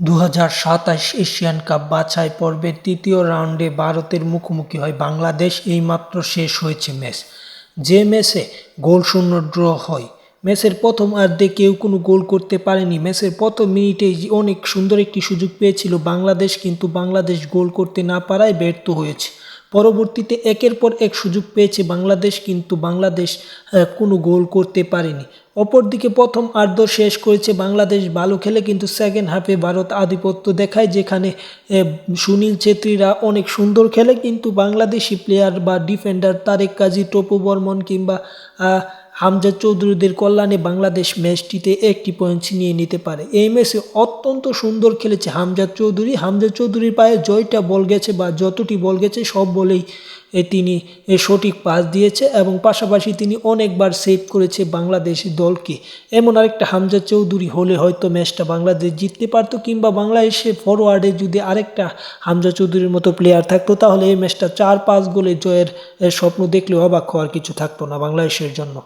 দু হাজার সাতাশ এশিয়ান কাপ বাছাই পর্বের তৃতীয় রাউন্ডে ভারতের মুখোমুখি হয় বাংলাদেশ। এইমাত্র শেষ হয়েছে ম্যাচ। যে ম্যাচে গোল শূন্য ড্র হয়, ম্যাচের প্রথম অর্ধে কেউ কোনো গোল করতে পারেনি। ম্যাচের প্রথম মিনিটেই অনেক সুন্দর একটি সুযোগ পেয়েছিল বাংলাদেশ, কিন্তু বাংলাদেশ গোল করতে না পারায় ব্যর্থ হয়েছে। পরবর্তীতে একের পর এক সুযোগ পেয়েছে বাংলাদেশ, কিন্তু বাংলাদেশ কোনো গোল করতে পারেনি। অপরদিকে প্রথম আর্ধ শেষ করেছে বাংলাদেশ, ভালো খেলে কিন্তু সেকেন্ড হাফে ভারত আধিপত্য দেখায়, যেখানে সুনীল ছেত্রীরা অনেক সুন্দর খেলে, কিন্তু বাংলাদেশি প্লেয়ার বা ডিফেন্ডার তারেক কাজী, টপু বর্মন কিংবা হামজা চৌধুরীদের কল্যাণে বাংলাদেশ ম্যাচটিতে একটি পয়েন্ট ছিনিয়ে নিতে পারে। এই ম্যাচে অত্যন্ত সুন্দর খেলেছে হামজা চৌধুরী। হামজা চৌধুরীর পায়ে জয়টা বল গেছে বা যতটি বল গেছে সব বলেই তিনি সঠিক পাস দিয়েছে এবং পাশাপাশি তিনি অনেকবার সেভ করেছে বাংলাদেশ দলকে। এমন আরেকটা হামজা চৌধুরী হলে হয়তো ম্যাচটা বাংলাদেশ জিততে পারতো কিংবা বাংলাদেশে ফরওয়ার্ডে যদি আরেকটা হামজা চৌধুরীর মতো প্লেয়ার থাকতো, তাহলে এই ম্যাচটা চার পাঁচ গোলে জয়ের স্বপ্ন দেখলেও অবাক হওয়ার কিছু থাকতো না বাংলাদেশের জন্য।